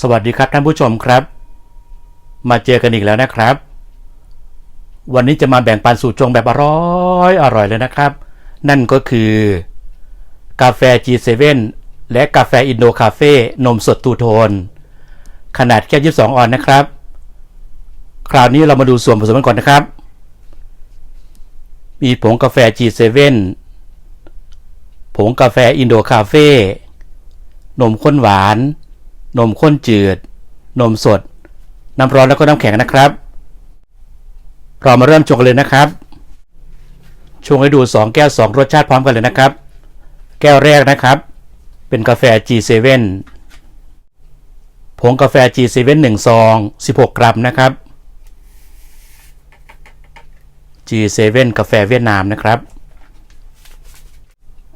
สวัสดีครับท่านผู้ชมครับ มาเจอกันอีกแล้วนะครับ วันนี้จะมาแบ่งปันสูตรชงแบบอร่อยอร่อยเลยนะครับ นั่นก็คือ กาแฟ G7 และกาแฟอินโดคาเฟ่นมสดตูโทน ขนาดแค่22ออนซ์นะครับ คราวนี้เรามาดูส่วนผสมกันก่อนนะครับ มีผงกาแฟ G7 ผงกาแฟอินโดคาเฟ่นมข้นหวาน นมข้นจืด นมสด น้ำร้อนแล้วก็น้ำแข็งนะครับ เรามาเริ่มชงกันเลยนะครับ ชงให้ดู 2 แก้ว 2 รสชาติพร้อมกันเลยนะครับ แก้วแรกนะครับ เป็นกาแฟ G7 ผงกาแฟ G7 1ซอง 16 กรัมนะครับ G7 กาแฟเวียดนามนะครับ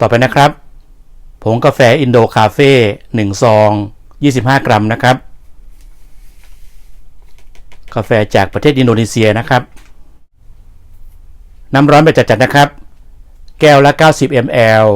ต่อไปนะครับ ผงกาแฟอินโดคาเฟ่1ซอง 25 กรัมนะครับ กาแฟจากประเทศอินโดนีเซียนะครับ น้ำร้อนแบบจัดๆนะครับ แก้วละ 90 ml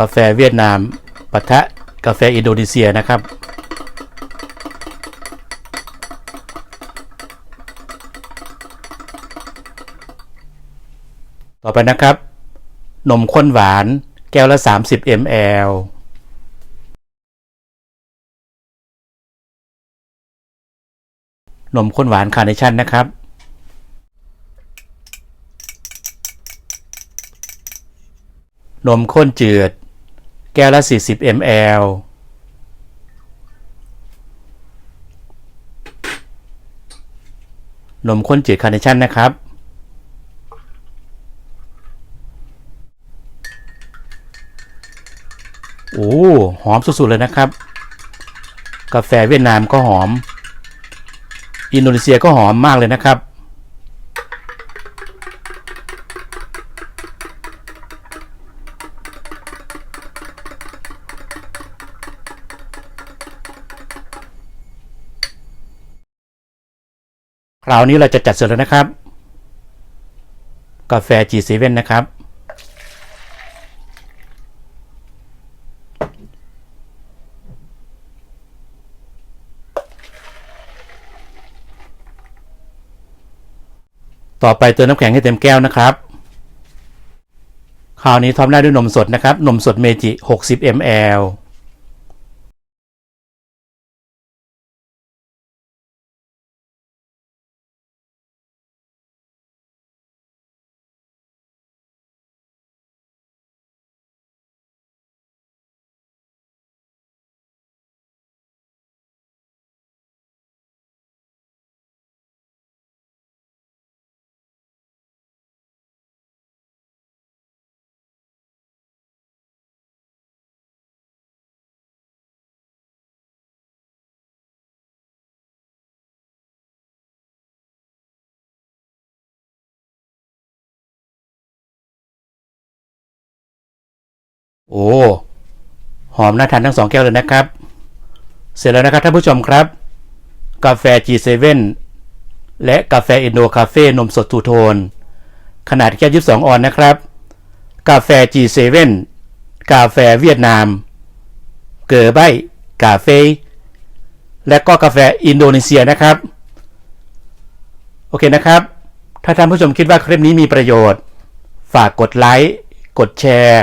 กาแฟเวียดนามปะทะกาแฟอินโดนีเซียนะครับ ต่อไปนะครับ นมข้นหวานแก้วละ 30 ml นมข้นหวานคาร์เนชั่นนะครับ นมข้นจืด แก้วละ 40 ml นมข้นจืดคาร์เนชั่นนะครับ โอ้ หอมสุด ๆ เลยนะครับ กาแฟเวียดนามก็หอม อินโดนีเซียก็หอมมากเลยนะครับ ราวนี้เราจะจัดเสร็จแล้วนะครับ กาแฟ G7 นะครับ ต่อไปเติมน้ำแข็งให้เต็มแก้วนะครับคราวนี้ทำได้ด้วยนมสดนะครับ นมสดเมจิ 60 ml โอ้หอมน่าทานทั้งสองแก้วเลยนะครับ เสร็จแล้วนะครับท่านผู้ชมครับ กาแฟ G7 และกาแฟอินโดคาเฟ่นมสดทูโทน ขนาดแค่22ออนซ์นะครับ กาแฟ G7 กาแฟเวียดนาม เกอร์ไบกาเฟ่และก็กาแฟอินโดนีเซียนะครับ โอเคนะครับ ถ้าท่านผู้ชมคิดว่าคลิปนี้มีประโยชน์ ฝากกดไลค์ กดแชร์